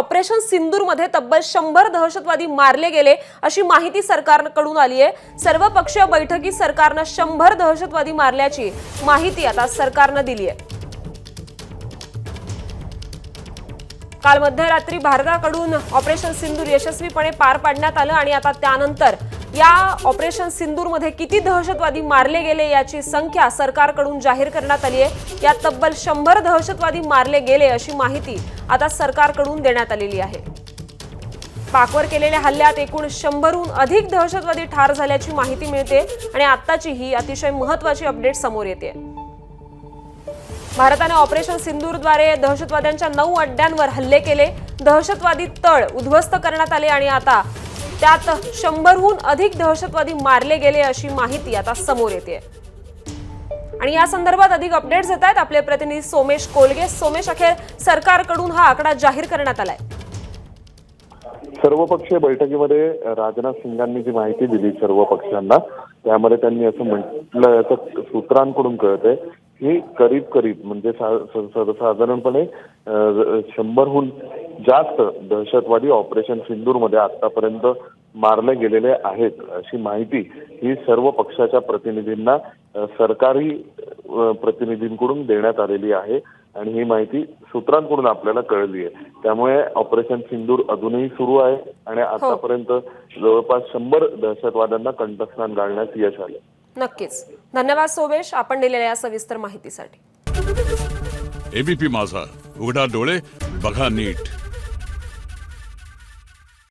Operation सिंदूरमध्ये तब्बल शंभर दहशतवादी मारले गेले अशी माहिती सरकारकडून आली आहे. सर्वपक्षीय बैठकीत सरकारनं शंभर दहशतवादी मारल्याची माहिती आता सरकारनं दिली आहे. काल मध्यरात्री भारताकडून ऑपरेशन सिंदूर यशस्वीपणे पार पाडण्यात आलं आणि आता त्यानंतर या ऑपरेशन सिंदूरमध्ये किती दहशतवादी मारले गेले याची संख्या सरकारकडून जाहीर करण्यात आली आहे. यात तब्बल शंभर दहशतवादी मारले गेले अशी माहिती आता सरकारकडून देण्यात आलेली आहे. पाकवर केलेल्या हल्ल्यात एकूण शंभरहून अधिक दहशतवादी ठार झाल्याची माहिती मिळते आणि आत्ताची ही अतिशय महत्वाची अपडेट समोर येते. भारताने ऑपरेशन सिंदूरद्वारे दहशतवाद्यांच्या नऊ अड्ड्यांवर हल्ले केले. दहशतवादी तळ उद्ध्वस्त करण्यात आले आणि आता त्यात शंभरहून अधिक दहशतवादी मारले गेले अशी माहिती आता समोर येते. आणि या संदर्भात अधिक अपडेट्स येत आहेत. आपले प्रतिनिधी सोमेश कोलगे. सोमेश अखेर सरकारकडून हा आकडा जाहीर करण्यात आलाय. सर्वपक्षीय बैठकीमध्ये राजनाथ सिंगांनी जी माहिती दिली सर्व पक्षांना त्यामध्ये त्यांनी असं म्हटलं याचं सूत्रांकडून कळत आहे की करीब करीब म्हणजे साधारणपणे शंभरहून जास्त दहशतवादी ऑपरेशन सिंदूरमध्ये आतापर्यंत मारले गेलेले आहेत अशी माहिती ही सर्व पक्षाच्या प्रतिनिधींना सरकारी प्रतिनिधींकडून देण्यात आलेली आहे आणि ही माहिती सूत्रांकडून आपल्याला कळली आहे. त्यामुळे ऑपरेशन सिंदूर अजूनही सुरू आहे आणि आतापर्यंत जवळपास शंभर दहशतवाद्यांना कंठस्नान घालण्यात यश आलं. नक्कीच. धन्यवाद सोमेश. आपण दिलेल्या या सविस्तर माहितीसाठी. एबीपी माझा. उघडा डोळे बघा नीट.